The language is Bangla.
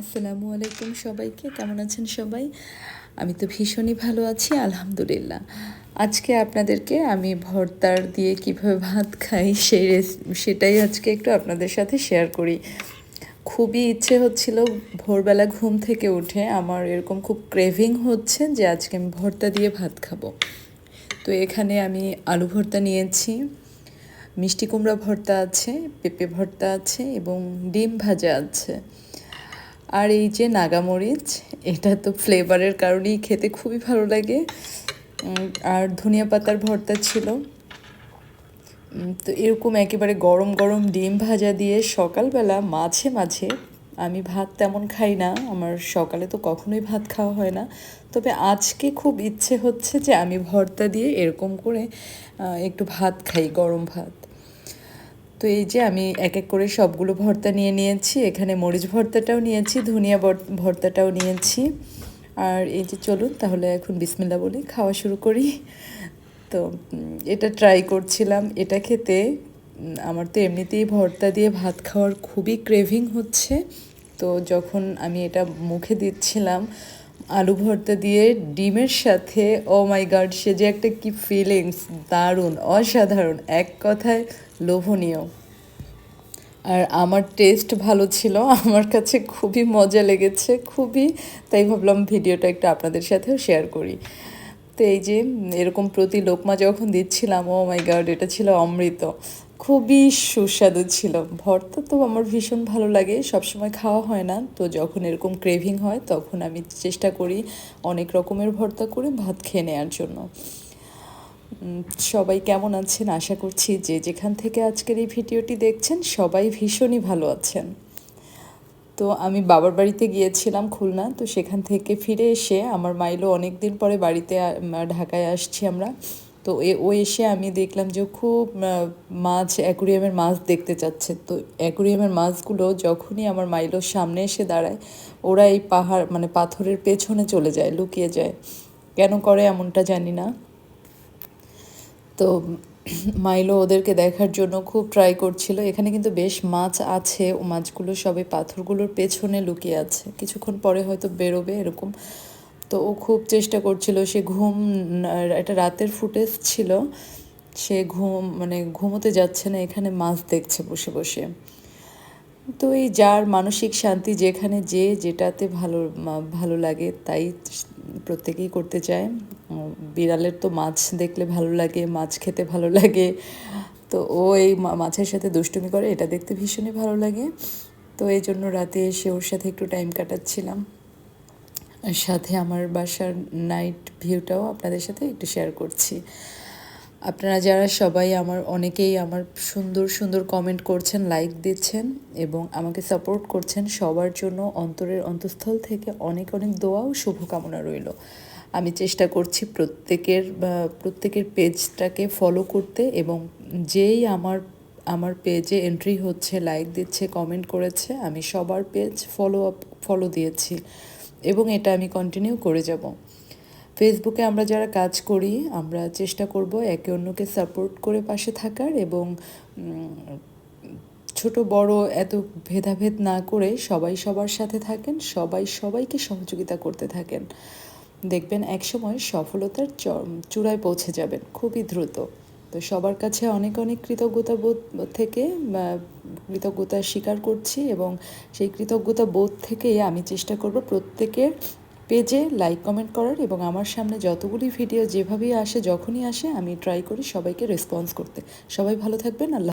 আসসালামু আলাইকুম সবাইকে, কেমন আছেন সবাই? আমি তো ভীষণই ভালো আছি, আলহামদুলিল্লাহ। আজকে আপনাদেরকে আমি ভর্তার দিয়ে কীভাবে ভাত খাই সেই সেটাই আজকে একটু আপনাদের সাথে শেয়ার করি। খুবই ইচ্ছে হচ্ছিল ভোরবেলা ঘুম থেকে উঠে আমার এরকম খুব ক্রেভিং হচ্ছে যে আজকে আমি ভর্তা দিয়ে ভাত খাব। তো এখানে আমি আলু ভর্তা নিয়েছি, মিষ্টি কুমড়া ভর্তা আছে, পেঁপে ভর্তা আছে এবং ডিম ভাজা আছে। আর এই যে নাগামরিচ, এটা তো ফ্লেভারের কারণেই খেতে খুবই ভালো লাগে। আর ধনিয়া পাতার ভর্তা ছিল। তো এরকম একেবারে গরম গরম ডিম ভাজা দিয়ে সকালবেলা মাঝে মাঝে আমি ভাত তেমন খাই না। আমার সকালে তো কখনোই ভাত খাওয়া হয় না। তবে আজকে খুব ইচ্ছে হচ্ছে যে আমি ভর্তা দিয়ে এরকম করে একটু ভাত খাই, গরম ভাত। তো এই যে আমি এক এক করে সবগুলো ভর্তা নিয়ে নিয়েছি, এখানে মরিচ ভর্তাটাও নিয়েছি, ধনিয়া ভর্তাটাও নিয়েছি। আর এই যে চলুন, তাহলে এখন বিসমিল্লা বলি খাওয়া শুরু করি। তো এটা ট্রাই করছিলাম, এটা খেতে আমার তো এমনিতেই ভর্তা দিয়ে ভাত খাওয়ার খুবই ক্রেভিং হচ্ছে। তো যখন আমি এটা মুখে দিচ্ছিলাম আলু ভর্তা দিয়ে ডিমের সাথে, ও মাই গার্ড সে যে একটা কি ফিলিংস দারুণ, অসাধারণ, এক কথায় লোভনীয়। আর আমার টেস্ট ভালো ছিল, আমার কাছে খুবই মজা লেগেছে, খুবই, তাই ভাবলাম ভিডিওটা একটু আপনাদের সাথেও শেয়ার করি। তো এই যে এরকম প্রতি লোকমা যখন দিচ্ছিলাম ও মাই গড এটা ছিল অমৃত। খুবই সুস্বাদু ছিল। ভর্তা তো আমার ভীষণ ভালো লাগে, সবসময় খাওয়া হয় না। তো যখন এরকম ক্রেভিং হয়, তখন আমি চেষ্টা করি অনেক রকমের ভর্তা করে ভাত খেয়ে নেওয়ার জন্য। সবাই কেমন আছেন? আশা করছি যে যেখান থেকে আজকের এই ভিডিওটি দেখছেন, সবাই ভীষণই ভালো আছেন। তো আমি বাবার বাড়িতে গিয়েছিলাম খুলনা, তো সেখান থেকে ফিরে এসে আমার মাইলো অনেক দিন পরে বাড়িতে ঢাকায় আসছি আমরা। তো এ, ও এসে আমি দেখলাম যে খুব মাছ, অ্যাকুরিয়ামের মাছ দেখতে চাচ্ছে। তো অ্যাকুরিয়ামের মাছগুলো যখনই আমার মাইলোর সামনে এসে দাঁড়ায়, ওরা এই পাহাড় মানে পাথরের পেছনে চলে যায়, লুকিয়ে যায়। কেন করে এমনটা জানি না। তো মাইলো ওদেরকে দেখার জন্য খুব ট্রাই করছিল। এখানে কিন্তু বেশ মাছ আছে, ও মাছগুলো সবে পাথরগুলোর পেছনে লুকিয়ে আছে। কিছুক্ষণ পরে হয়তো বেরোবে এরকম। তো ও খুব চেষ্টা করছিল, সে ঘুম এটা রাতের ফুটেজ ছিল। সে ঘুম মানে ঘুমোতে যাচ্ছে না, এখানে মাছ দেখছে বসে বসে। তো এই যার মানসিক শান্তি যেখানে যে যেটাতে ভালো ভালো লাগে, তাই প্রত্যেকেই করতে চায়। বিড়ালের তো মাছ দেখলে ভালো লাগে, মাছ খেতে ভালো লাগে। তো ও এই মাছের সাথে দুষ্টুমি করে, এটা দেখতে ভীষণই ভালো লাগে। তো এই জন্য রাতে এসে ওর সাথে একটু টাইম কাটাচ্ছিলাম। সাথে আমার বাসার নাইট ভিউটাও আপনাদের সাথে একটু শেয়ার করছি। আপনারা যারা সবাই আমার, অনেকেই আমার সুন্দর সুন্দর কমেন্ট করছেন লাইক দিচ্ছেন এবং আমাকে সাপোর্ট করছেন, সবার জন্য অন্তরের অন্তঃস্থল থেকে অনেক অনেক দোয়া ও শুভকামনা রইল। আমি চেষ্টা করছি প্রত্যেকের প্রত্যেকের পেজটাকে ফলো করতে এবং যেই আমার আমার পেজে এন্ট্রি হচ্ছে লাইক দিচ্ছে কমেন্ট করেছে, আমি সবার পেজ ফলো আপ ফলো দিয়েছি এবং এটা আমি কন্টিনিউ করে যাব। ফেসবুকে আমরা যারা কাজ করি, আমরা চেষ্টা করব একে অন্যকে সাপোর্ট করে পাশে থাকার এবং ছোট বড় এত ভেদাভেদ না করে সবাই সবার সাথে থাকেন, সবাই সবাইকে সহযোগিতা করতে থাকেন। দেখবেন একসময় সফলতার চূড়ায় পৌঁছে যাবেন, খুবই দ্রুত। তো সবার কাছে অনেক অনেক কৃতজ্ঞতা বোধ, থেকে কৃতজ্ঞতা স্বীকার করছি এবং সেই কৃতজ্ঞতা বোধ থেকেই আমি চেষ্টা করব প্রত্যেকের পেজে লাইক, কমেন্ট করার এবং আমার সামনে যতগুলি ভিডিও যেভাবেই আসে, যখনই আসে, আমি ট্রাই করি সবাইকে রেসপন্স করতে। সবাই ভালো থাকবেন, আল্লাহ